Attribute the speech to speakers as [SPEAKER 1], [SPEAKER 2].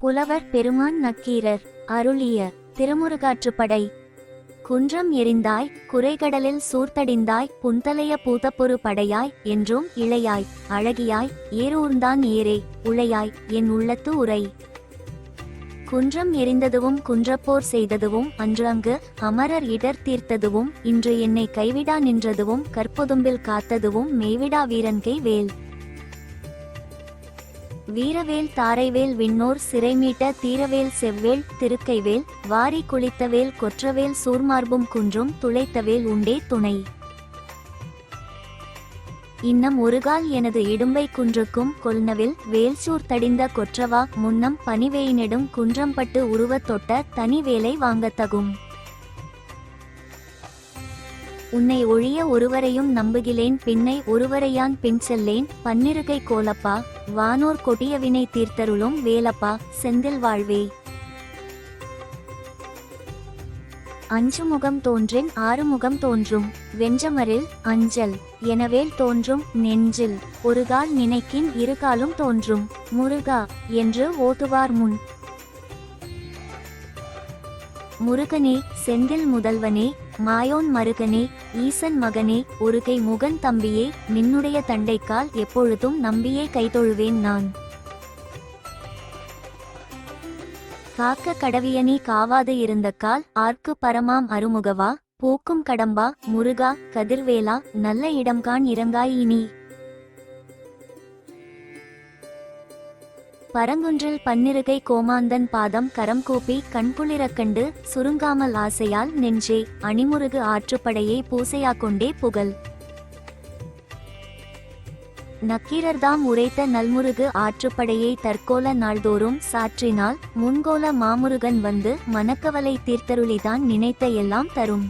[SPEAKER 1] புலவர் பெருமான் நக்கீரர் அருளிய திருமுருகாற்றுப்படை. குன்றம் எரிந்தாய் குறைகடலில் சூர்த்தடிந்தாய் புன்தலைய பூதப்பொரு படையாய் என்றும் இளையாய். அழகியாய் ஏரூர்ந்தான் ஏரே உளையாய் என் உள்ளத்து உரை. குன்றம் எரிந்ததுவும் குன்றப்போர் செய்ததுவும் அன்று அங்கு அமரர் இடர் தீர்த்ததுவும் இன்று என்னை கைவிடா நின்றதுவும் கற்பொதும்பில் காத்ததுவும் மேவிடா வீரன்கை வேல். வீரவேல் தாரைவேல் விண்ணோர் சிறைமீட்ட தீரவேல் செவ்வேல் திருக்கைவேல் வாரி குளித்தவேல் கொற்றவேல் சூர்மார்பும் குன்றும் துளைத்தவேல் உண்டே துணை. இன்னம் ஒருகால் எனது இடும்பை குன்றுக்கும் கொல்னவில் வேல்சூர் தடிந்த கொற்றவா முன்னம் பனிவேயினிடும் குன்றம்பட்டு உருவத் தொட்ட தனி வேலை வாங்கத்தகும் உன்னை ஒழிய ஒருவரையும் நம்புகிலேன் பின்னை ஒருவரையான் பின் செல்லேன் பன்னிருகை கோலப்பா வானோர் கொடியவினை தீர்த்தருளும் வேலப்பா செந்தில் வாழ்வே. அஞ்சு முகம் தோன்றின் ஆறு முகம் தோன்றும் வெஞ்சமரில் அஞ்சல் எனவேல் தோன்றும் நெஞ்சில் ஒருகால் நினைக்கின் இருகாலும் தோன்றும் முருகா என்று ஓதுவார் முன். முருகனே செந்தில் முதல்வனே மாயோன் மருகனே ஈசன் மகனே ஒருகை முகன் தம்பியே நின்னுடைய தண்டைக்கால் எப்பொழுதும் நம்பியே கைதொழுவேன் நான். காக்க கடவியனி காவாது இருந்த கால் ஆர்க்கு பரமாம் அருமுகவா? போக்கும் கடம்பா முருகா கதிர்வேலா நல்ல இடம்கான் இறங்காய் பரங்குன்றில் பன்னிருகை கோமாந்தன் பாதம் கரம் கூப்பி கண்புளிரக்கண்டு சுருங்காமல் ஆசையால் நெஞ்சே அணிமுருகு ஆற்றுப்படையை பூசையா கொண்டே புகழ். நக்கீரர்தாம் உரைத்த நல்முருகு ஆற்றுப்படையை தற்கோல நாள்தோறும் சாற்றினால் முன்கோல மாமுருகன் வந்து மனக்கவலை தீர்த்தருளிதான் நினைத்த எல்லாம் தரும்.